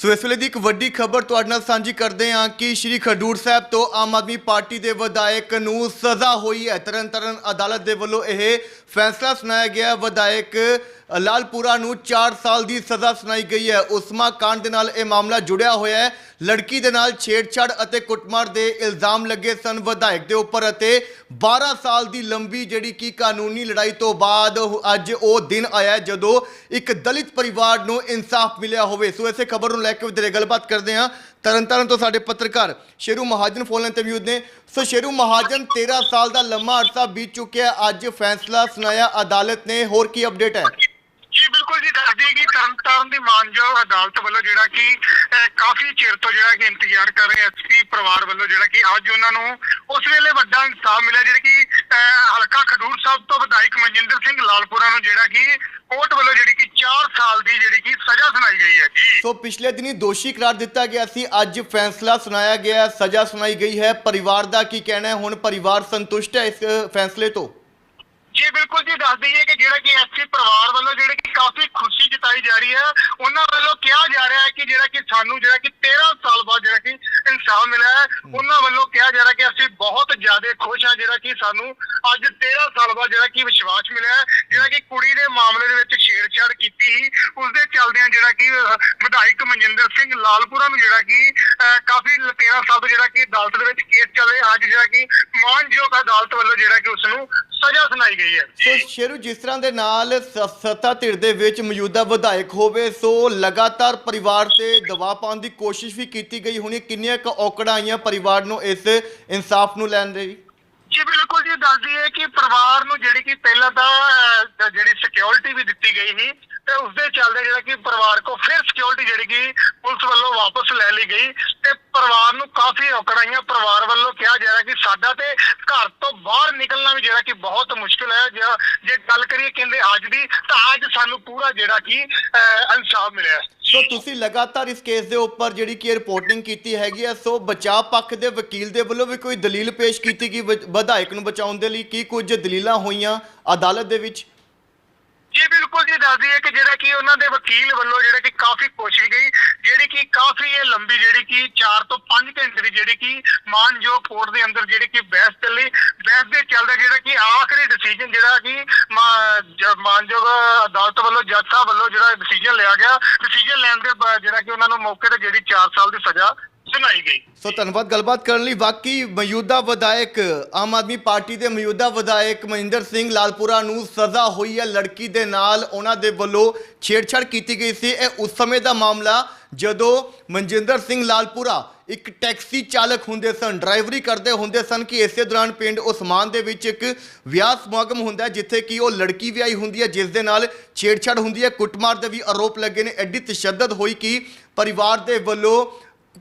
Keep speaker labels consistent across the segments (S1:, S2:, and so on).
S1: ਸੋ ਇਸ ਵੇਲੇ ਦੀ ਇੱਕ ਵੱਡੀ ਖਬਰ ਤੁਹਾਡੇ ਨਾਲ ਸਾਂਝੀ ਕਰਦੇ ਹਾਂ ਕਿ ਸ਼੍ਰੀ ਖਡੂਰ ਸਾਹਿਬ ਤੋਂ ਆਮ ਆਦਮੀ ਪਾਰਟੀ ਦੇ ਵਿਧਾਇਕ ਨੂੰ ਸਜ਼ਾ ਹੋਈ ਹੈ। ਤਰਨਤਾਰਨ ਅਦਾਲਤ ਦੇ ਵੱਲੋਂ ਇਹ ਫੈਸਲਾ ਸੁਣਾਇਆ ਗਿਆ। ਵਿਧਾਇਕ ਲਾਲਪੁਰਾ ਨੂੰ 4 ਸਾਲ ਦੀ ਸਜ਼ਾ ਸੁਣਾਈ ਗਈ ਹੈ। ਉਸਮਾ ਕਾਂਡ ਦੇ ਨਾਲ ਇਹ ਮਾਮਲਾ ਜੁੜਿਆ ਹੋਇਆ ਹੈ। ਲੜਕੀ ਦੇ ਨਾਲ ਛੇੜਛਾੜ ਅਤੇ ਕੁੱਟਮਾਰ ਦੇ ਇਲਜ਼ਾਮ ਲੱਗੇ ਸਨ ਵਿਧਾਇਕ ਦੇ ਉੱਪਰ ਅਤੇ 12 ਸਾਲ ਦੀ ਲੰਬੀ ਜਿਹੜੀ ਕਿ ਕਾਨੂੰਨੀ ਲੜਾਈ ਤੋਂ ਬਾਅਦ ਅੱਜ ਉਹ ਦਿਨ ਆਇਆ ਜਦੋਂ ਇੱਕ ਦਲਿਤ ਪਰਿਵਾਰ ਨੂੰ ਇਨਸਾਫ ਮਿਲਿਆ ਹੋਵੇ। ਸੋ ਇਸੇ ਖਬਰ ਨੂੰ ਲੈ ਕੇ ਵਧੇਰੇ ਗੱਲਬਾਤ ਕਰਦੇ ਹਾਂ। ਤਰਨਤਾਰਨ ਤੋਂ ਸਾਡੇ ਪੱਤਰਕਾਰ ਸ਼ੇਰੂ ਮਹਾਜਨ ਫੋਨ ਤੇ ਮੌਜੂਦ ਨੇ ਸੋ ਸ਼ੇਰੂ ਮਹਾਜਨ 13 ਸਾਲ ਦਾ ਲੰਮਾ ਅਰਸਾ ਬੀਤ ਚੁੱਕਿਆ ਅੱਜ ਫੈਸਲਾ ਸੁਣਾਇਆ ਅਦਾਲਤ ਨੇ। ਹੋਰ ਕੀ ਅਪਡੇਟ ਹੈ?
S2: ਜੀ ਬਿਲਕੁਲ ਜੀ ਦੱਸ ਦਈਏ ਕਿ ਤਰਨਤਾਰਨ ਦੀ ਮਾਨਯੋਗ ਅਦਾਲਤ ਵੱਲੋਂ ਜਿਹੜਾ ਕਿ ਕਾਫੀ ਚਿਰ ਤੋਂ ਜਿਹੜਾ ਕਿ ਇੰਤਜ਼ਾਰ ਕਰ ਰਹੇ ਐਸਪੀ ਪਰਿਵਾਰ ਵੱਲੋਂ ਜਿਹੜਾ ਕਿ ਅੱਜ ਉਹਨਾਂ ਨੂੰ ਉਸ ਵੇਲੇ ਵੱਡਾ ਇਨਸਾਫ ਮਿਲਿਆ ਜਿਹੜਾ ਕਿ ਹਲਕਾ ਖਡੂਰ ਸਾਹਿਬ ਤੋਂ ਵਿਧਾਇਕ ਮਨਜਿੰਦਰ ਸਿੰਘ ਲਾਲਪੁਰਾ ਨੂੰ ਜਿਹੜਾ ਕਿ ਕੋਰਟ ਵੱਲੋਂ ਜਿਹੜੀ ਕਿ 4 ਸਾਲ ਦੀ ਜਿਹੜੀ ਕਿ ਸਜ਼ਾ ਸੁਣਾਈ ਗਈ ਹੈ ਜੀ।
S1: ਸੋ ਪਿਛਲੇ ਦਿਨੀ ਦੋਸ਼ੀ ਕਰਾਰ ਦਿੱਤਾ ਗਿਆ ਸੀ ਅੱਜ ਫੈਸਲਾ ਸੁਣਾਇਆ ਗਿਆ ਸਜ਼ਾ ਸੁਣਾਈ ਗਈ ਹੈ। ਪਰਿਵਾਰ ਦਾ ਕੀ ਕਹਿਣਾ ਹੈ? ਹੁਣ ਪਰਿਵਾਰ ਸੰਤੁਸ਼ਟ ਹੈ ਇਸ ਫੈਸਲੇ ਤੋਂ?
S2: ਜੀ ਬਿਲਕੁਲ ਜੀ ਦੱਸ ਦਈਏ ਕਿ ਜਿਹੜਾ ਕਿ ਐਸਪੀ ਪਰਿਵਾਰ ਵੱਲੋਂ ਜਿਹੜੇ ਕਿ ਕਾਫੀ ਖੁਸ਼ੀ ਜਤਾਈ ਜਾ ਰਹੀ ਹੈ ਉਹਨਾਂ ਵੱਲੋਂ ਕਿਹਾ ਜਾ ਰਿਹਾ ਹੈ ਕਿ ਜਿਹੜਾ ਕਿ ਸਾਨੂੰ ਜਿਹੜਾ ਕਿ 13 ਸਾਲ ਬਾਅਦ ਜਿਹੜਾ ਕਿ ਇਨਸਾਫ ਮਿਲਿਆ ਹੈ ਉਹਨਾਂ ਵੱਲੋਂ ਕਿਹਾ ਜਾ ਰਿਹਾ ਕਿ ਅਸੀਂ ਬਹੁਤ ਜ਼ਿਆਦਾ ਖੁਸ਼ ਹਾਂ ਜਿਹੜਾ ਕਿ ਸਾਨੂੰ ਅੱਜ 13 ਸਾਲ ਬਾਅਦ ਜਿਹੜਾ ਕਿ ਵਿਸ਼ਵਾਸ ਮਿਲਿਆ ਹੈ ਜਿਹੜਾ ਕਿ ਕੁੜੀ ਦੇ ਮਾਮਲੇ ਦੇ ਵਿੱਚ ਛੇੜਛਾੜ ਕੀਤੀ ਸੀ ਉਸ ਦੇ ਚੱਲਦਿਆਂ ਜਿਹੜਾ ਕਿ ਵਿਧਾਇਕ ਮਨਜਿੰਦਰ ਸਿੰਘ ਲਾਲਪੁਰਾ ਨੂੰ ਜਿਹੜਾ ਕਿ ਕਾਫੀ 13 ਸਾਲ ਤੋਂ ਜਿਹੜਾ ਕਿ ਅਦਾਲਤ ਦੇ ਵਿੱਚ ਕੇਸ ਚੱਲ ਅੱਜ ਜਿਹੜਾ ਕਿ ਮਾਨਯੋਗ ਅਦਾਲਤ ਵੱਲੋਂ ਜਿਹੜਾ ਕਿ ਉਸ ਨੂੰ ਸਜ਼ਾ ਸੁਣਾਈ ਗਈ ਹੈ।
S1: ਸੋ ਸ਼ੇਰੂ ਜਿਸ ਤਰ੍ਹਾਂ ਦੇ ਨਾਲ ਸੱਤਾ ਧਿਰ ਦੇ ਵਿੱਚ ਮੌਜੂਦਾ ਵਿਧਾਇਕ ਹੋਵੇ ਸੋ ਲਗਾਤਾਰ ਪਰਿਵਾਰ ਤੇ ਦਬਾਅ ਪਾਉਣ ਦੀ ਕੋਸ਼ਿਸ਼ ਵੀ ਕੀਤੀ ਗਈ ਹੋਣੀ। ਕਿੰਨੀਆਂ ਕੁ ਔਕੜਾਂ ਆਈਆਂ ਪਰਿਵਾਰ ਨੂੰ ਇਸ ਇਨਸਾਫ ਨੂੰ ਲੈਣ ਲਈ?
S2: ਜੀ ਬਿਲਕੁਲ ਜੀ ਦੱਸਦੀ ਹੈ ਕਿ ਪਰਿਵਾਰ ਨੂੰ ਜਿਹੜੀ ਕਿ ਪਹਿਲਾਂ ਤਾਂ ਜਿਹੜੀ ਸਿਕਿਉਰਿਟੀ ਵੀ ਦਿੱਤੀ ਗਈ ਸੀ ਤੇ ਉਸ ਦੇ ਚੱਲਦੇ ਜਿਹੜਾ ਕਿ ਪਰਿਵਾਰ ਕੋ ਫਿਰ ਸਿਕਿਉਰਿਟੀ ਜਿਹੜੀ ਕਿ ਪੁਲਿਸ ਵੱਲੋਂ ਵਾਪਸ ਲੈ ਲਈ ਗਈ ਤੇ ਪਰਿਵਾਰ ਨੂੰ ਕਾਫੀ ਔਕੜਾਂ ਪਰਿਵਾਰ ਵੱਲੋਂ ਕਿਹਾ ਜਾ ਰਿਹਾ ਕਿ ਸਾਡਾ ਤੇ ਘਰ ਤੋਂ ਬਾਹਰ ਨਿਕਲਣਾ ਵੀ ਜਿਹੜਾ ਕਿ ਬਹੁਤ ਮੁਸ਼ਕਲ ਹੈ। ਜੇ ਗੱਲ ਕਰੀਏ ਕਹਿੰਦੇ ਅੱਜ ਦੀ, ਤਾਂ ਅੱਜ ਸਾਨੂੰ ਪੂਰਾ ਜਿਹੜਾ ਕਿ ਇਨਸਾਫ ਮਿਲਿਆ
S1: ਸੋ ਤੁਸੀਂ ਲਗਾਤਾਰ ਇਸ ਕੇਸ ਦੇ ਉੱਪਰ ਜਿਹੜੀ ਕਿ ਰਿਪੋਰਟਿੰਗ ਕੀਤੀ ਹੈਗੀ ਆ ਸੋ ਬਚਾਅ ਪੱਖ ਦੇ ਵਕੀਲ ਦੇ ਵੱਲੋਂ ਵੀ ਕੋਈ ਦਲੀਲ ਪੇਸ਼ ਕੀਤੀ ਗਈ ਵਿਧਾਇਕ ਨੂੰ ਬਚਾਉਣ ਦੇ ਲਈ ਕੀ ਕੁਝ ਦਲੀਲਾਂ ਹੋਈਆਂ ਅਦਾਲਤ ਦੇ ਵਿੱਚ?
S2: ਜੀ ਬਿਲਕੁਲ ਜੀ ਦੱਸਦੀ ਹੈ ਕਿ ਜਿਹੜਾ ਕਿ ਉਹਨਾਂ ਦੇ ਵਕੀਲ ਵੱਲੋਂ ਜਿਹੜਾ ਕਿ ਕਾਫੀ ਕੋਸ਼ਿਸ਼ ਗਈ, ਜਿਹੜੀ ਕਿ ਕਾਫੀ ਇਹ ਲੰਬੀ ਜਿਹੜੀ ਕਿ 4 ਤੋਂ 5 ਘੰਟੇ ਦੀ ਜਿਹੜੀ ਕਿ ਮਾਨਯੋਗ ਕੋਰਟ ਦੇ ਅੰਦਰ ਜਿਹੜੀ ਕਿ ਬਹਿਸ ਚੱਲੀ। ਬਹਿਸ ਦੇ ਚੱਲਦਾ ਜਿਹੜਾ ਕਿ ਆਖਰੀ ਡਿਸੀਜਨ ਜਿਹੜਾ ਕਿ ਮਾਨਯੋਗ ਅਦਾਲਤ ਵੱਲੋਂ, ਜੱਜ ਸਾਹਿਬ ਵੱਲੋਂ ਜਿਹੜਾ ਡਿਸੀਜਨ ਲਿਆ ਗਿਆ। ਡਿਸੀਜਨ ਲੈਣ ਦੇ ਬਾਅਦ ਜਿਹੜਾ ਕਿ ਉਹਨਾਂ ਨੂੰ ਮੌਕੇ ਤੇ ਜਿਹੜੀ 4 ਸਾਲ ਦੀ ਸਜ਼ਾ ਸੁਣਾਈ ਗਈ।
S1: ਸੋ ਧੰਨਵਾਦ ਗੱਲਬਾਤ ਕਰਨ ਲਈ। ਵਾਕਈ ਮੌਜੂਦਾ ਵਿਧਾਇਕ, ਆਮ ਆਦਮੀ ਪਾਰਟੀ ਦੇ ਮੌਜੂਦਾ ਵਿਧਾਇਕ ਮਹਿੰਦਰ ਸਿੰਘ ਲਾਲਪੁਰਾ ਨੂੰ ਸਜ਼ਾ ਹੋਈ ਹੈ। ਲੜਕੀ ਦੇ ਨਾਲ ਉਹਨਾਂ ਦੇ ਵੱਲੋਂ ਛੇੜਛਾੜ ਕੀਤੀ ਗਈ ਸੀ। ਇਹ ਉਸ ਸਮੇਂ ਦਾ ਮਾਮਲਾ, ਜਦੋਂ ਮਨਜਿੰਦਰ ਸਿੰਘ ਲਾਲਪੁਰਾ ਇੱਕ ਟੈਕਸੀ ਚਾਲਕ ਹੁੰਦੇ ਸਨ, ਡਰਾਈਵਰੀ ਕਰਦੇ ਹੁੰਦੇ ਸਨ ਕਿ ਇਸੇ ਦੌਰਾਨ ਪਿੰਡ ਉਸਮਾਨ ਦੇ ਵਿੱਚ ਇੱਕ ਵਿਆਹ ਸਮਾਗਮ ਹੁੰਦਾ ਜਿੱਥੇ ਕਿ ਉਹ ਲੜਕੀ ਵਿਆਹੀ ਹੁੰਦੀ ਹੈ, ਜਿਸ ਦੇ ਨਾਲ ਛੇੜਛਾੜ ਹੁੰਦੀ ਹੈ। ਕੁੱਟਮਾਰ ਦੇ ਵੀ ਆਰੋਪ ਲੱਗੇ ਨੇ। ਐਡੀ ਤਸ਼ੱਦਦ ਹੋਈ ਕਿ ਪਰਿਵਾਰ ਦੇ ਵੱਲੋਂ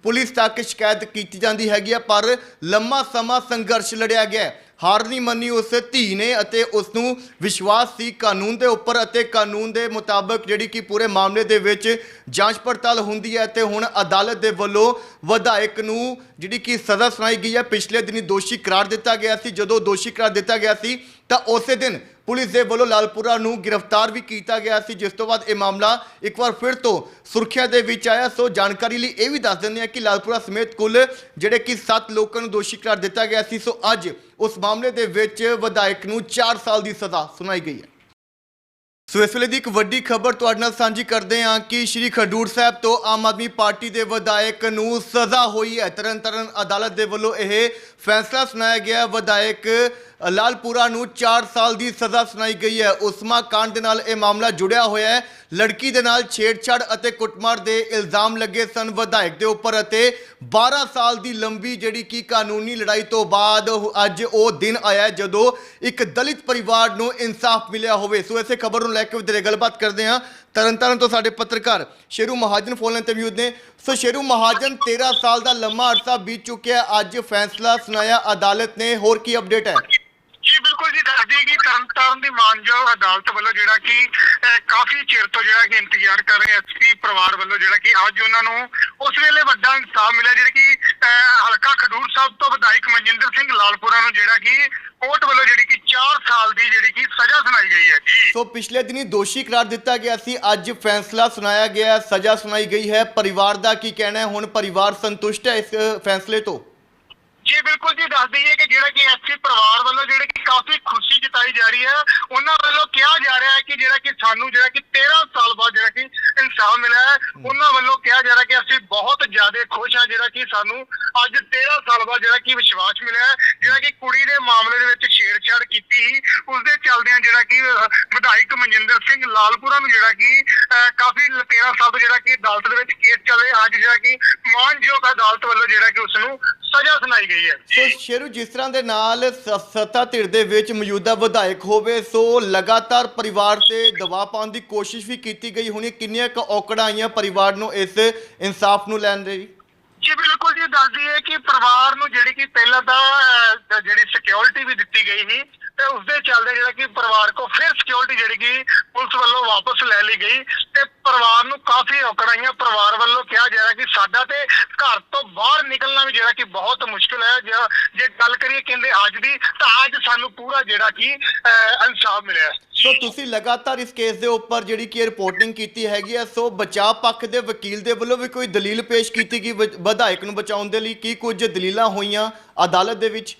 S1: ਪੁਲਿਸ ਤੱਕ ਸ਼ਿਕਾਇਤ ਕੀਤੀ ਜਾਂਦੀ ਹੈਗੀ ਆ, ਪਰ ਲੰਮਾ ਸਮਾਂ ਸੰਘਰਸ਼ ਲੜਿਆ ਗਿਆ ਹਾਰ ਨਹੀਂ ਮੰਨੀ ਉਸ ਧੀ ਨੇ ਅਤੇ ਉਸ ਨੂੰ ਵਿਸ਼ਵਾਸ ਸੀ ਕਾਨੂੰਨ ਦੇ ਉੱਪਰ ਅਤੇ ਕਾਨੂੰਨ ਦੇ ਮੁਤਾਬਕ ਜਿਹੜੀ ਕਿ ਪੂਰੇ ਮਾਮਲੇ ਦੇ ਵਿੱਚ ਜਾਂਚ ਪੜਤਾਲ ਹੁੰਦੀ ਹੈ ਤੇ ਹੁਣ ਅਦਾਲਤ ਦੇ ਵੱਲੋਂ ਵਿਧਾਇਕ ਨੂੰ ਜਿਹੜੀ ਕਿ ਸਜ਼ਾ ਸੁਣਾਈ ਗਈ ਹੈ, ਪਿਛਲੇ ਦਿਨੀ ਦੋਸ਼ੀ ਕਰਾਰ ਦਿੱਤਾ ਗਿਆ ਸੀ। ਜਦੋਂ ਦੋਸ਼ੀ ਕਰਾਰ ਦਿੱਤਾ ਗਿਆ ਸੀ ਤਾਂ ਉਸੇ ਦਿਨ ਪੁਲਿਸ ਦੇ ਵੱਲੋਂ ਲਾਲਪੁਰਾ ਨੂੰ ਗ੍ਰਿਫਤਾਰ ਵੀ ਕੀਤਾ ਗਿਆ ਸੀ, ਜਿਸ ਤੋਂ ਬਾਅਦ ਇਹ ਮਾਮਲਾ ਇੱਕ ਵਾਰ ਫਿਰ ਤੋਂ ਸੁਰੱਖਿਆ ਦੇ ਵਿੱਚ ਆਇਆ। ਸੋ ਜਾਣਕਾਰੀ ਲਈ ਇਹ ਵੀ ਦੱਸ ਦਿੰਦੇ ਹਾਂ ਕਿ ਲਾਲਪੁਰਾ ਸਮੇਤ ਕੁੱਲ ਜਿਹੜੇ ਕਿ 7 ਲੋਕਾਂ ਨੂੰ ਦੋਸ਼ੀ ਕਰਾਰ ਦਿੱਤਾ ਗਿਆ ਸੀ। ਸੋ ਅੱਜ ਉਸ ਮਾਮਲੇ ਦੇ ਵਿੱਚ ਵਿਧਾਇਕ ਨੂੰ 4 ਸਾਲ ਦੀ ਸਜ਼ਾ ਸੁਣਾਈ ਗਈ ਹੈ। ਸੋ ਇਸ ਵੇਲੇ ਦੀ ਇੱਕ ਵੱਡੀ ਖਬਰ ਤੁਹਾਡੇ ਨਾਲ ਸਾਂਝੀ ਕਰਦੇ ਹਾਂ ਕਿ ਸ਼੍ਰੀ ਖਡੂਰ ਸਾਹਿਬ ਤੋਂ ਆਮ ਆਦਮੀ ਪਾਰਟੀ ਦੇ ਵਿਧਾਇਕ ਨੂੰ ਸਜ਼ਾ ਹੋਈ ਹੈ। ਤਰਨਤਾਰਨ ਅਦਾਲਤ ਦੇ ਵੱਲੋਂ ਇਹ ਫੈਸਲਾ ਸੁਣਾਇਆ ਗਿਆ। ਵਿਧਾਇਕ ਲਾਲਪੁਰਾ ਨੂੰ 4 ਸਾਲ ਦੀ ਸਜ਼ਾ ਸੁਣਾਈ ਗਈ ਹੈ। ਉਸਮਾ ਕਾਂਡ ਦੇ ਨਾਲ ਇਹ ਮਾਮਲਾ ਜੁੜਿਆ ਹੋਇਆ ਹੈ। ਲੜਕੀ ਦੇ ਨਾਲ ਛੇੜਛਾੜ ਅਤੇ ਕੁੱਟਮਾਰ ਦੇ ਇਲਜ਼ਾਮ ਲੱਗੇ ਸਨ। ਵਿਧਾਇਕ ਦੇ ਉੱਪਰ ਅਤੇ 12 ਸਾਲ ਦੀ ਲੰਬੀ ਜਿਹੜੀ ਕਿ ਕਾਨੂੰਨੀ ਲੜਾਈ ਤੋਂ ਬਾਅਦ ਅੱਜ ਉਹ ਦਿਨ ਆਇਆ ਜਦੋਂ ਇੱਕ ਦਲਿਤ ਪਰਿਵਾਰ ਨੂੰ ਇਨਸਾਫ ਮਿਲਿਆ ਹੋਵੇ। ਸੋ ਇਸੇ ਖਬਰ ਨੂੰ ਲੈ ਕੇ ਵਧੇਰੇ ਗੱਲਬਾਤ ਕਰਦੇ ਹਾਂ। ਤਰਨਤਾਰਨ ਤੋਂ ਸਾਡੇ ਪੱਤਰਕਾਰ ਸ਼ੇਰੂ ਮਹਾਜਨ ਫੋਨ ਤੇ ਮੌਜੂਦ ਨੇ। ਸੋ ਸ਼ੇਰੂ ਮਹਾਜਨ 13 ਸਾਲ ਦਾ ਲੰਮਾ ਅਰਸਾ ਬੀਤ ਚੁੱਕਿਆ ਅੱਜ ਫੈਸਲਾ ਸੁਣਾਇਆ ਅਦਾਲਤ ਨੇ। ਹੋਰ ਕੀ ਅਪਡੇਟ ਹੈ?
S2: ਜੀ, ਬਿਲਕੁਲ ਜੀ, ਦੱਸਦੀ ਹੈ ਕਿ ਤਰਨਤਾਰਨ ਦੀ ਮਾਨਯੋਗ ਅਦਾਲਤ ਵੱਲੋਂ ਜਿਹੜਾ ਕਿ ਕਾਫੀ ਚਿਰ ਤੋਂ ਜਿਹੜਾ ਕਿ ਇੰਤਜ਼ਾਰ ਕਰ ਰਹੇ ਐਸਪੀ ਪਰਿਵਾਰ ਵੱਲੋਂ ਜਿਹੜਾ ਕਿ ਅੱਜ ਉਹਨਾਂ ਨੂੰ ਉਸ ਵੇਲੇ ਵੱਡਾ ਇਨਸਾਫ ਮਿਲਿਆ, ਜਿਹੜਾ ਕਿ ਹਲਕਾ ਖਡੂਰ ਸਾਹਿਬ ਤੋਂ ਵਿਧਾਇਕ ਮਨਜਿੰਦਰ ਸਿੰਘ ਲਾਲਪੁਰਾ ਨੂੰ ਜਿਹੜਾ ਕਿ ਕੋਰਟ ਵੱਲੋਂ ਜਿਹੜੀ ਕਿ 4 ਸਾਲ ਦੀ ਜਿਹੜੀ ਕਿ ਸਜ਼ਾ ਸੁਣਾਈ ਗਈ ਹੈ, ਜੀ।
S1: ਸੋ ਪਿਛਲੇ ਦਿਨੀ ਦੋਸ਼ੀ ਕਰਾਰ ਦਿੱਤਾ ਗਿਆ ਸੀ, ਅੱਜ ਫੈਸਲਾ ਸੁਣਾਇਆ ਗਿਆ, ਸਜ਼ਾ ਸੁਣਾਈ ਗਈ ਹੈ। ਪਰਿਵਾਰ ਦਾ ਕੀ ਕਹਿਣਾ ਹੈ? ਹੁਣ ਪਰਿਵਾਰ ਸੰਤੁਸ਼ਟ ਹੈ ਇਸ ਫੈਸਲੇ ਤੋਂ?
S2: ਜੀ ਬਿਲਕੁਲ ਜੀ ਦੱਸ ਦਈਏ ਕਿ ਜਿਹੜਾ ਕਿ ਐਸਸੀ ਪਰਿਵਾਰ ਵੱਲੋਂ ਜਿਹੜੇ ਕਿ ਕਾਫੀ ਖੁਸ਼ੀ ਜਤਾਈ ਜਾ ਰਹੀ ਹੈ ਉਹਨਾਂ ਵੱਲੋਂ ਕਿਹਾ ਜਾ ਰਿਹਾ ਹੈ ਕਿ ਜਿਹੜਾ ਕਿ ਸਾਨੂੰ ਜਿਹੜਾ ਕਿ 13 ਸਾਲ ਬਾਅਦ ਜਿਹੜਾ ਕਿ ਇਨਸਾਫ ਮਿਲਿਆ ਹੈ ਉਹਨਾਂ ਵੱਲੋਂ ਕਿਹਾ ਜਾ ਰਿਹਾ ਕਿ ਅਸੀਂ ਬਹੁਤ ਜ਼ਿਆਦਾ ਖੁਸ਼ ਹਾਂ ਜਿਹੜਾ ਕਿ ਸਾਨੂੰ ਅੱਜ 13 ਸਾਲ ਬਾਅਦ ਜਿਹੜਾ ਕਿ ਵਿਸ਼ਵਾਸ ਮਿਲਿਆ ਹੈ ਜਿਹੜਾ ਕਿ ਕੁੜੀ ਦੇ ਮਾਮਲੇ ਦੇ ਵਿੱਚ ਛੇੜਛਾੜ ਕੀਤੀ ਸੀ ਉਸ ਦੇ ਚੱਲਦਿਆਂ ਜਿਹੜਾ ਕਿ ਵਿਧਾਇਕ ਮਨਜਿੰਦਰ ਸਿੰਘ ਲਾਲਪੁਰਾ ਨੂੰ ਜਿਹੜਾ ਕਿ ਕਾਫੀ 13 ਸਾਲ ਤੋਂ ਜਿਹੜਾ ਕਿ ਅਦਾਲਤ ਦੇ ਵਿੱਚ ਕੇਸ ਚੱਲ ਅੱਜ ਜਿਹੜਾ ਕਿ ਮਾਨਯੋਗ ਅਦਾਲਤ ਵੱਲੋਂ ਜਿਹੜਾ ਕਿ ਉਸ ਨੂੰ ਸਜ਼ਾ ਸੁਣਾਈ ਗਈ ਹੈ।
S1: ਸੋ ਸ਼ੇਰੂ ਜਿਸ ਤਰ੍ਹਾਂ ਦੇ ਨਾਲ ਸੱਤਾ ਧਿਰ ਦੇ ਵਿੱਚ ਮੌਜੂਦਾ ਵਿਧਾਇਕ ਹੋਵੇ ਸੋ ਲਗਾਤਾਰ ਪਰਿਵਾਰ ਤੇ ਦਬਾਅ ਪਾਉਣ ਦੀ ਕੋਸ਼ਿਸ਼ ਵੀ ਕੀਤੀ ਗਈ ਹੋਣੀ ਕਿੰਨੀਆਂ ਕੁ ਔਕੜਾਂ ਆਈਆਂ ਪਰਿਵਾਰ ਨੂੰ ਇਸ ਇਨਸਾਫ ਨੂੰ ਲੈਣ ਦੇ?
S2: ਜੀ ਬਿਲਕੁਲ ਜੀ ਦੱਸ ਦਈਏ ਕਿ ਪਰਿਵਾਰ ਨੂੰ ਜਿਹੜੀ ਕਿ ਪਹਿਲਾਂ ਤਾਂ ਜਿਹੜੀ ਸਿਕਿਉਰਿਟੀ ਵੀ ਦਿੱਤੀ ਗਈ ਸੀ ਤੇ ਉਸ ਦੇ ਚੱਲਦੇ ਜਿਹੜਾ ਕਿ ਪਰਿਵਾਰ ਕੋ ਫਿਰ ਸਿਕਿਉਰਿਟੀ ਜਿਹੜੀ ਕਿ ਪੁਲਿਸ ਵੱਲੋਂ ਵਾਪਸ ਲੈ ਲਈ ਗਈ ਤੇ ਪਰਿਵਾਰ ਨੂੰ ਕਾਫੀ ਔਕੜਾਈਆਂ ਪਰਿਵਾਰ ਵੱਲੋਂ ਕਿਹਾ ਜਾ ਰਿਹਾ ਕਿ ਸਾਡਾ ਤੇ ਘਰ ਤੋਂ ਬਾਹਰ ਨਿਕਲਣਾ ਵੀ ਜਿਹੜਾ ਕਿ ਬਹੁਤ ਮੁਸ਼ਕਲ ਹੈ। ਜੇ- ਗੱਲ ਕਰੀਏ ਕਹਿੰਦੇ ਅੱਜ ਦੀ, ਤਾਂ ਅੱਜ ਸਾਨੂੰ ਪੂਰਾ ਜਿਹੜਾ ਕਿ ਇਨਸਾਫ ਮਿਲਿਆ
S1: ਸੋ ਤੁਸੀਂ ਲਗਾਤਾਰ ਇਸ ਕੇਸ ਦੇ ਉੱਪਰ ਜਿਹੜੀ ਕਿ ਰਿਪੋਰਟਿੰਗ ਕੀਤੀ ਹੈਗੀ ਹੈ, ਸੋ ਬਚਾਅ ਪੱਖ ਦੇ ਵਕੀਲ ਦੇ ਵੱਲੋਂ ਵੀ ਕੋਈ ਦਲੀਲ ਪੇਸ਼ ਕੀਤੀ ਗਈ ਵਿਧਾਇਕ ਨੂੰ ਬਚਾਉਣ ਦੇ ਲਈ ਕੀ ਕੁਝ ਦਲੀਲਾਂ ਹੋਈਆਂ ਅਦਾਲਤ ਦੇ ਵਿੱਚ?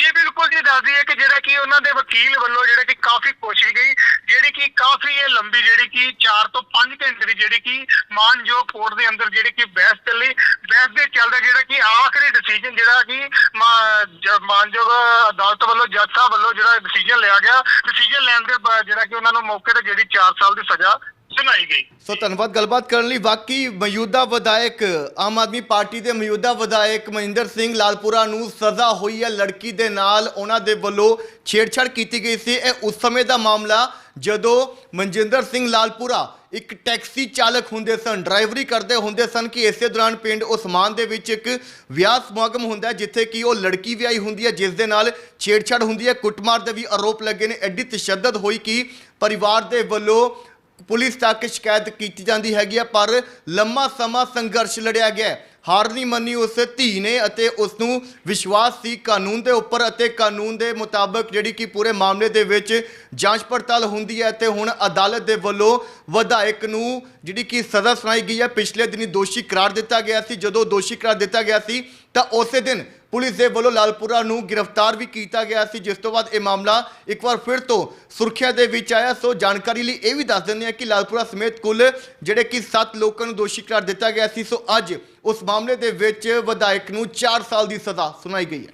S2: ਜੀ ਬਿਲਕੁਲ ਜੀ ਦੱਸ ਦਈਏ ਕਿ ਜਿਹੜਾ ਕਿ ਉਹਨਾਂ ਦੇ ਵਕੀਲ ਵੱਲੋਂ ਜਿਹੜਾ ਕਿ ਕਾਫੀ ਕੋਸ਼ਿਸ਼ ਗਈ, ਜਿਹੜੀ ਕਿ ਕਾਫੀ ਇਹ ਲੰਬੀ ਜਿਹੜੀ ਕਿ 4 ਤੋਂ 5 ਘੰਟੇ ਦੀ ਜਿਹੜੀ ਕਿ ਮਾਨਯੋਗ ਕੋਰਟ ਦੇ ਅੰਦਰ ਜਿਹੜੀ ਕਿ ਬਹਿਸ ਚੱਲੀ। ਬਹਿਸ ਦੇ ਚੱਲਦਾ ਜਿਹੜਾ ਕਿ ਆਖਰੀ ਡਿਸੀਜਨ ਜਿਹੜਾ ਕਿ ਮਾਨਯੋਗ ਅਦਾਲਤ ਵੱਲੋਂ, ਜੱਜ ਸਾਹਿਬ ਵੱਲੋਂ ਜਿਹੜਾ ਡਿਸੀਜਨ ਲਿਆ ਗਿਆ। ਡਿਸੀਜਨ ਲੈਣ ਦੇ ਬਾਅਦ ਜਿਹੜਾ ਕਿ ਉਹਨਾਂ ਨੂੰ ਮੌਕੇ ਤੇ ਜਿਹੜੀ 4 ਸਾਲ ਦੀ ਸਜ਼ਾ ਸੁਣਾਈ ਗਈ।
S1: ਸੋ ਧੰਨਵਾਦ ਗੱਲਬਾਤ ਕਰਨ ਲਈ। ਵਾਕਈ ਮੌਜੂਦਾ ਵਿਧਾਇਕ, ਆਮ ਆਦਮੀ ਪਾਰਟੀ ਦੇ ਮੌਜੂਦਾ ਵਿਧਾਇਕ ਮਹਿੰਦਰ ਸਿੰਘ ਲਾਲਪੁਰਾ ਨੂੰ ਸਜ਼ਾ ਹੋਈ ਹੈ। ਲੜਕੀ ਦੇ ਨਾਲ ਉਹਨਾਂ ਦੇ ਵੱਲੋਂ ਛੇੜਛਾੜ ਕੀਤੀ ਗਈ ਸੀ। ਇਹ ਉਸ ਸਮੇਂ ਦਾ ਮਾਮਲਾ, ਜਦੋਂ ਮਨਜਿੰਦਰ ਸਿੰਘ ਲਾਲਪੁਰਾ ਇੱਕ ਟੈਕਸੀ ਚਾਲਕ ਹੁੰਦੇ ਸਨ, ਡਰਾਈਵਰੀ ਕਰਦੇ ਹੁੰਦੇ ਸਨ ਕਿ ਇਸੇ ਦੌਰਾਨ ਪਿੰਡ ਉਸਮਾਨ ਦੇ ਵਿੱਚ ਇੱਕ ਵਿਆਹ ਸਮਾਗਮ ਹੁੰਦਾ ਜਿੱਥੇ ਕਿ ਉਹ ਲੜਕੀ ਵਿਆਹੀ ਹੁੰਦੀ ਹੈ, ਜਿਸ ਦੇ ਨਾਲ ਛੇੜਛਾੜ ਹੁੰਦੀ ਹੈ। ਕੁੱਟਮਾਰ ਦੇ ਵੀ ਆਰੋਪ ਲੱਗੇ ਨੇ। ਐਡੀ ਤਸ਼ੱਦਦ ਹੋਈ ਕਿ ਪਰਿਵਾਰ ਦੇ ਵੱਲੋਂ ਪੁਲਿਸ ਤੱਕ ਸ਼ਿਕਾਇਤ ਕੀਤੀ ਜਾਂਦੀ ਹੈਗੀ ਹੈ ਪਰ ਲੰਮਾ ਸਮਾਂ ਸੰਘਰਸ਼ ਲੜਿਆ ਗਿਆ ਹੈ। ਹਾਰ ਨਹੀਂ ਮੰਨੀ ਉਸ ਧੀ ਨੇ ਅਤੇ ਉਸ ਨੂੰ ਵਿਸ਼ਵਾਸ ਸੀ ਕਾਨੂੰਨ ਦੇ ਉੱਪਰ ਅਤੇ ਕਾਨੂੰਨ ਦੇ ਮੁਤਾਬਕ ਜਿਹੜੀ ਕਿ ਪੂਰੇ ਮਾਮਲੇ ਦੇ ਵਿੱਚ ਜਾਂਚ ਪੜਤਾਲ ਹੁੰਦੀ ਹੈ ਤੇ ਹੁਣ ਅਦਾਲਤ ਦੇ ਵੱਲੋਂ ਵਿਧਾਇਕ ਨੂੰ ਜਿਹੜੀ ਕਿ ਸਜ਼ਾ ਸੁਣਾਈ ਗਈ ਹੈ, ਪਿਛਲੇ ਦਿਨੀ ਦੋਸ਼ੀ ਕਰਾਰ ਦਿੱਤਾ ਗਿਆ ਸੀ ਜਦੋਂ ਦੋਸ਼ੀ ਕਰਾਰ ਦਿੱਤਾ ਗਿਆ ਸੀ, ਤਾਂ ਉਸੇ ਦਿਨ ਪੁਲਿਸ ਦੇ ਵੱਲੋਂ ਲਾਲਪੁਰਾ ਨੂੰ ਗ੍ਰਿਫਤਾਰ ਵੀ ਕੀਤਾ ਗਿਆ ਸੀ। ਜਿਸ ਤੋਂ ਬਾਅਦ ਇਹ ਮਾਮਲਾ ਇੱਕ ਵਾਰ ਫਿਰ ਤੋਂ ਸੁਰਖੀਆਂ ਦੇ ਵਿੱਚ ਆਇਆ। ਸੋ ਜਾਣਕਾਰੀ ਲਈ ਇਹ ਵੀ ਦੱਸ ਦਿੰਦੇ ਹਾਂ ਕਿ ਲਾਲਪੁਰਾ ਸਮੇਤ ਕੁੱਲ ਜਿਹੜੇ ਕਿ 7 ਲੋਕਾਂ ਨੂੰ ਦੋਸ਼ੀ ਕਰਾਰ ਦਿੱਤਾ ਗਿਆ ਸੀ। ਸੋ ਅੱਜ ਉਸ ਮਾਮਲੇ ਦੇ ਵਿੱਚ ਵਿਧਾਇਕ ਨੂੰ 4 ਸਾਲ ਦੀ ਸਜ਼ਾ ਸੁਣਾਈ ਗਈ ਹੈ।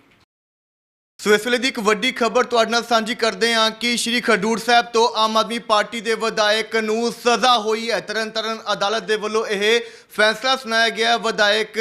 S1: ਸੋ ਇਸ ਵੇਲੇ ਦੀ ਇੱਕ ਵੱਡੀ ਖਬਰ ਤੁਹਾਡੇ ਨਾਲ ਸਾਂਝੀ ਕਰਦੇ ਹਾਂ ਕਿ ਸ਼੍ਰੀ ਖਡੂਰ ਸਾਹਿਬ ਤੋਂ ਆਮ ਆਦਮੀ ਪਾਰਟੀ ਦੇ ਵਿਧਾਇਕ ਨੂੰ ਸਜ਼ਾ ਹੋਈ ਹੈ। ਤਰਨ ਤਾਰਨ ਅਦਾਲਤ ਦੇ ਵੱਲੋਂ ਇਹ ਫੈਸਲਾ ਸੁਣਾਇਆ ਗਿਆ। ਵਿਧਾਇਕ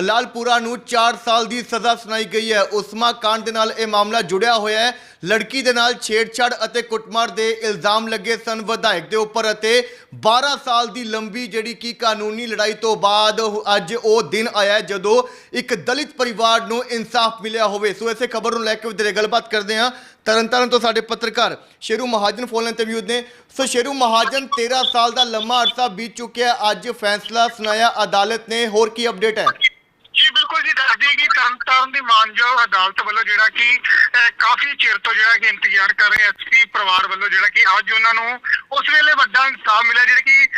S1: ਲਾਲਪੁਰਾ ਨੂੰ 4 ਸਾਲ ਦੀ ਸਜ਼ਾ ਸੁਣਾਈ ਗਈ ਹੈ। ਉਸਮਾ ਕਾਂਡ ਦੇ ਨਾਲ ਇਹ ਮਾਮਲਾ ਜੁੜਿਆ ਹੋਇਆ ਹੈ। ਲੜਕੀ ਦੇ ਨਾਲ ਛੇੜਛਾੜ ਅਤੇ ਕੁੱਟਮਾਰ ਦੇ ਇਲਜ਼ਾਮ ਲੱਗੇ ਸਨ ਵਿਧਾਇਕ ਦੇ ਉੱਪਰ ਅਤੇ 12 ਸਾਲ ਦੀ ਲੰਬੀ ਜਿਹੜੀ ਕਿ ਕਾਨੂੰਨੀ ਲੜਾਈ ਤੋਂ ਬਾਅਦ ਅੱਜ ਉਹ ਦਿਨ ਆਇਆ ਜਦੋਂ ਇੱਕ ਦਲਿਤ ਪਰਿਵਾਰ ਨੂੰ ਇਨਸਾਫ ਮਿਲਿਆ ਹੋਵੇ। ਸੋ ਇਸੇ ਖਬਰ ਨੂੰ ਲੈ ਕੇ ਵਧੇਰੇ ਗੱਲਬਾਤ ਕਰਦੇ ਹਾਂ। ਤਰਨਤਾਰਨ ਤੋਂ ਸਾਡੇ ਪੱਤਰਕਾਰ ਸ਼ੇਰੂ ਮਹਾਜਨ ਫੋਨ ਤੇ ਮੌਜੂਦ ਨੇ। ਸੋ ਸ਼ੇਰੂ ਮਹਾਜਨ 13 ਸਾਲ ਦਾ ਲੰਮਾ ਅਰਸਾ ਬੀਤ ਚੁੱਕਿਆ ਅੱਜ ਫੈਸਲਾ ਸੁਣਾਇਆ ਅਦਾਲਤ ਨੇ। ਹੋਰ ਕੀ ਅਪਡੇਟ ਹੈ?
S2: ਜੀ, ਬਿਲਕੁਲ ਜੀ, ਦੱਸ ਦਈਏ ਕਿ ਤਰਨਤਾਰਨ ਦੀ ਮਾਨਯੋਗ ਅਦਾਲਤ ਵੱਲੋਂ ਜਿਹੜਾ ਕਿ ਕਾਫੀ ਚਿਰ ਤੋਂ ਜਿਹੜਾ ਕਿ ਇੰਤਜ਼ਾਰ ਕਰ ਰਹੇ ਐਸਪੀ ਪਰਿਵਾਰ ਵੱਲੋਂ ਜਿਹੜਾ ਕਿ ਅੱਜ ਉਹਨਾਂ ਨੂੰ ਉਸ ਵੇਲੇ ਵੱਡਾ ਇਨਸਾਫ ਮਿਲਿਆ, ਜਿਹੜਾ ਕਿ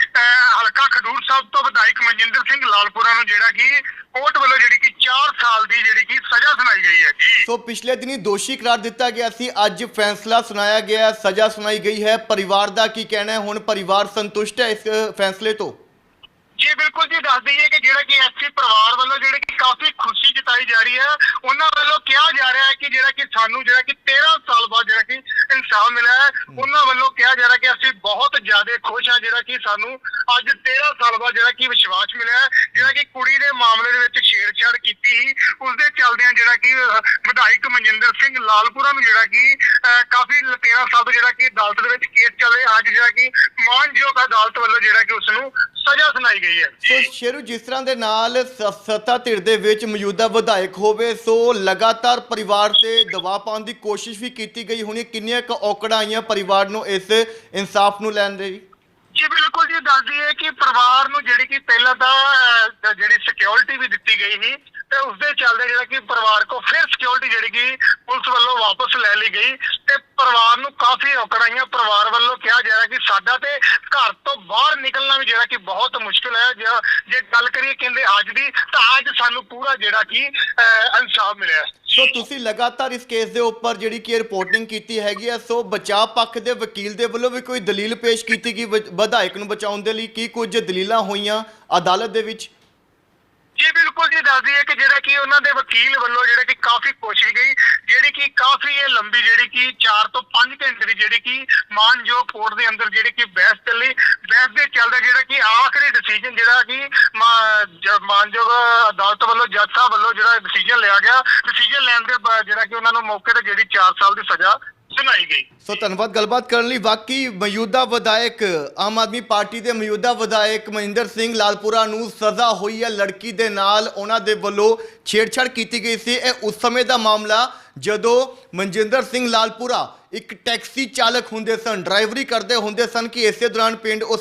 S2: ਹਲਕਾ ਖਡੂਰ ਸਾਹਿਬ ਤੋਂ ਵਿਧਾਇਕ ਮਨਜਿੰਦਰ ਸਿੰਘ ਲਾਲਪੁਰਾ ਨੂੰ ਜਿਹੜਾ ਕਿ ਕੋਰਟ ਵੱਲੋਂ ਜਿਹੜੀ ਕਿ 4 ਸਾਲ ਦੀ ਜਿਹੜੀ ਕਿ ਸਜ਼ਾ ਸੁਣਾਈ ਗਈ ਹੈ। ਜੀ।
S1: ਸੋ ਪਿਛਲੇ ਦਿਨੀ ਦੋਸ਼ੀ ਕਰਾਰ ਦਿੱਤਾ ਗਿਆ ਸੀ, ਅੱਜ ਫੈਸਲਾ ਸੁਣਾਇਆ ਗਿਆ, ਸਜ਼ਾ ਸੁਣਾਈ ਗਈ ਹੈ। ਪਰਿਵਾਰ ਦਾ ਕੀ ਕਹਿਣਾ ਹੈ? ਹੁਣ ਪਰਿਵਾਰ ਸੰਤੁਸ਼ਟ ਹੈ ਇਸ ਫੈਸਲੇ ਤੋਂ?
S2: ਜੀ ਬਿਲਕੁਲ ਜੀ ਦੱਸ ਦਈਏ ਕਿ ਜਿਹੜਾ ਕਿ ਐਸਸੀ ਪਰਿਵਾਰ ਵੱਲੋਂ ਜਿਹੜੇ ਕਿ ਕਾਫੀ ਖੁਸ਼ੀ ਜਤਾਈ ਜਾ ਰਹੀ ਹੈ ਉਹਨਾਂ ਵੱਲੋਂ ਕਿਹਾ ਜਾ ਰਿਹਾ ਹੈ ਕਿ ਜਿਹੜਾ ਕਿ ਸਾਨੂੰ ਜਿਹੜਾ ਕਿ 13 ਸਾਲ ਬਾਅਦ ਜਿਹੜਾ ਕਿ ਇਨਸਾਫ ਮਿਲਿਆ ਹੈ ਉਹਨਾਂ ਵੱਲੋਂ ਕਿਹਾ ਜਾ ਰਿਹਾ ਕਿ ਅਸੀਂ ਬਹੁਤ ਜ਼ਿਆਦਾ ਖੁਸ਼ ਹਾਂ ਜਿਹੜਾ ਕਿ ਸਾਨੂੰ ਅੱਜ 13 ਸਾਲ ਬਾਅਦ ਜਿਹੜਾ ਕਿ ਵਿਸ਼ਵਾਸ ਮਿਲਿਆ ਹੈ ਜਿਹੜਾ ਕਿ ਕੁੜੀ ਦੇ ਮਾਮਲੇ ਦੇ ਵਿੱਚ ਛੇੜਛਾੜ ਕੀਤੀ ਸੀ ਉਸ ਦੇ ਚੱਲਦਿਆਂ ਜਿਹੜਾ ਕਿ ਵਿਧਾਇਕ ਮਨਜਿੰਦਰ ਸਿੰਘ ਲਾਲਪੁਰਾ ਨੂੰ ਜਿਹੜਾ ਕਿ ਅਹ, ਕਾਫੀ 13 ਸਾਲ ਤੋਂ ਜਿਹੜਾ ਕਿ ਅਦਾਲਤ ਦੇ ਵਿੱਚ ਕੇਸ ਚੱਲ ਰਿਹਾ ਅੱਜ ਜਿਹੜਾ ਕਿ ਮਾਨਯੋਗ ਅਦਾਲਤ ਵੱਲੋਂ ਜਿਹੜਾ ਕਿ ਉਸ ਨੂੰ ਸਜ਼ਾ ਸੁਣਾਈ ਗਈ ਹੈ।
S1: ਸੋ ਸ਼ੇਰੂ ਜਿਸ ਤਰ੍ਹਾਂ ਦੇ ਨਾਲ ਸੱਤਾ ਧਿਰ ਦੇ ਵਿੱਚ ਮੌਜੂਦਾ ਵਿਧਾਇਕ ਹੋਵੇ ਸੋ ਲਗਾਤਾਰ ਪਰਿਵਾਰ ਤੇ ਦਬਾਅ ਪਾਉਣ ਦੀ ਕੋਸ਼ਿਸ਼ ਵੀ ਕੀਤੀ ਗਈ ਹੋਣੀ ਕਿੰਨੀਆਂ ਕੁ ਔਕੜਾਂ ਆਈਆਂ ਪਰਿਵਾਰ ਨੂੰ ਇਸ ਇਨਸਾਫ ਨੂੰ ਲੈਣ ਦੇ
S2: ਜੀ ਬਿਲਕੁਲ ਜੀ ਦੱਸ ਦਈਏ ਕਿ ਪਰਿਵਾਰ ਨੂੰ ਜਿਹੜੀ ਕਿ ਪਹਿਲਾਂ ਤਾਂ ਜਿਹੜੀ ਸਿਕਿਉਰਿਟੀ ਵੀ ਦਿੱਤੀ ਗਈ ਸੀ ਤੇ ਉਸ ਚੱਲਦੇ ਜਿਹੜਾ ਕਿ ਪਰਿਵਾਰ ਕੋ ਫਿਰ ਸਿਕਿਉਰਿਟੀ ਜਿਹੜੀ ਕਿ ਪੁਲਿਸ ਵੱਲੋਂ ਵਾਪਸ ਲੈ ਲਈ ਗਈ ਤੇ ਪਰਿਵਾਰ ਨੂੰ ਕਾਫੀ ਔਕੜਾਈਆਂ ਪਰਿਵਾਰ ਵੱਲੋਂ ਕਿਹਾ ਜਾ ਰਿਹਾ ਕਿ ਸਾਡਾ ਤੇ ਘਰ ਤੋਂ ਬਾਹਰ ਨਿਕਲਣਾ ਵੀ ਜਿਹੜਾ ਕਿ ਬਹੁਤ ਮੁਸ਼ਕਲ ਹੈ। ਜੇ- ਗੱਲ ਕਰੀਏ ਕਹਿੰਦੇ ਅੱਜ ਦੀ, ਤਾਂ ਅੱਜ ਸਾਨੂੰ ਪੂਰਾ ਜਿਹੜਾ ਕਿ ਇਨਸਾਫ ਮਿਲਿਆ।
S1: ਸੋ ਤੁਸੀਂ ਲਗਾਤਾਰ ਇਸ ਕੇਸ ਦੇ ਉੱਪਰ ਜਿਹੜੀ ਕਿ ਰਿਪੋਰਟਿੰਗ ਕੀਤੀ ਹੈਗੀ ਹੈ ਸੋ ਬਚਾਅ ਪੱਖ ਦੇ ਵਕੀਲ ਦੇ ਵੱਲੋਂ ਵੀ ਕੋਈ ਦਲੀਲ ਪੇਸ਼ ਕੀਤੀ ਗਈ ਵਿਧਾਇਕ ਨੂੰ ਬਚਾਉਣ ਦੇ ਲਈ ਕੀ ਕੁਝ ਦਲੀਲਾਂ ਹੋਈਆਂ ਅਦਾਲਤ ਦੇ ਵਿੱਚ?
S2: ਜੀ ਬਿਲਕੁਲ ਜੀ ਦੱਸਦੀ ਹੈ ਕਿ ਜਿਹੜਾ ਕਿ ਉਹਨਾਂ ਦੇ ਵਕੀਲ ਵੱਲੋਂ ਜਿਹੜਾ ਕਿ ਕਾਫੀ ਕੋਸ਼ਿਸ਼ ਗਈ, ਜਿਹੜੀ ਕਿ ਕਾਫੀ ਇਹ ਲੰਬੀ ਜਿਹੜੀ ਕਿ 4 ਤੋਂ 5 ਘੰਟੇ ਦੀ ਜਿਹੜੀ ਕਿ ਮਾਨਯੋਗ ਕੋਰਟ ਦੇ ਅੰਦਰ ਜਿਹੜੀ ਕਿ ਬਹਿਸ ਚੱਲੀ। ਬਹਿਸ ਦੇ ਚੱਲਦਾ ਜਿਹੜਾ ਕਿ ਆਖਰੀ ਡਿਸੀਜਨ ਜਿਹੜਾ ਕਿ ਮਾਨਯੋਗ ਅਦਾਲਤ ਵੱਲੋਂ, ਜੱਜ ਸਾਹਿਬ ਵੱਲੋਂ ਜਿਹੜਾ ਡਿਸੀਜਨ ਲਿਆ ਗਿਆ। ਡਿਸੀਜਨ ਲੈਣ ਦੇ ਬਾਅਦ ਜਿਹੜਾ ਕਿ ਉਹਨਾਂ ਨੂੰ ਮੌਕੇ ਤੇ ਜਿਹੜੀ 4 ਸਾਲ ਦੀ ਸਜ਼ਾ ਸੁਣਾਈ ਗਈ।
S1: ਸੋ ਧੰਨਵਾਦ, ਗੱਲਬਾਤ ਕਰਨ ਲਈ ਵਾਕਈ ਮੌਜੂਦਾ ਵਿਧਾਇਕ, ਆਮ ਆਦਮੀ ਪਾਰਟੀ ਦੇ ਮੌਜੂਦਾ ਵਿਧਾਇਕ ਮਹਿੰਦਰ ਸਿੰਘ ਲਾਲਪੁਰਾ ਨੂੰ ਸਜ਼ਾ ਹੋਈ ਹੈ। ਲੜਕੀ ਦੇ ਨਾਲ ਉਹਨਾਂ ਦੇ ਵੱਲੋਂ ਛੇੜਛਾੜ ਕੀਤੀ ਗਈ ਸੀ। ਇਹ ਉਸ ਸਮੇਂ ਦਾ ਮਾਮਲਾ, ਜਦੋਂ ਮਨਜਿੰਦਰ ਸਿੰਘ ਲਾਲਪੁਰਾ ਇੱਕ ਟੈਕਸੀ ਚਾਲਕ ਹੁੰਦੇ ਸਨ, ਡਰਾਈਵਰੀ ਕਰਦੇ ਹੁੰਦੇ ਸਨ ਕਿ ਇਸੇ ਦੌਰਾਨ ਪਿੰਡ ਉਸ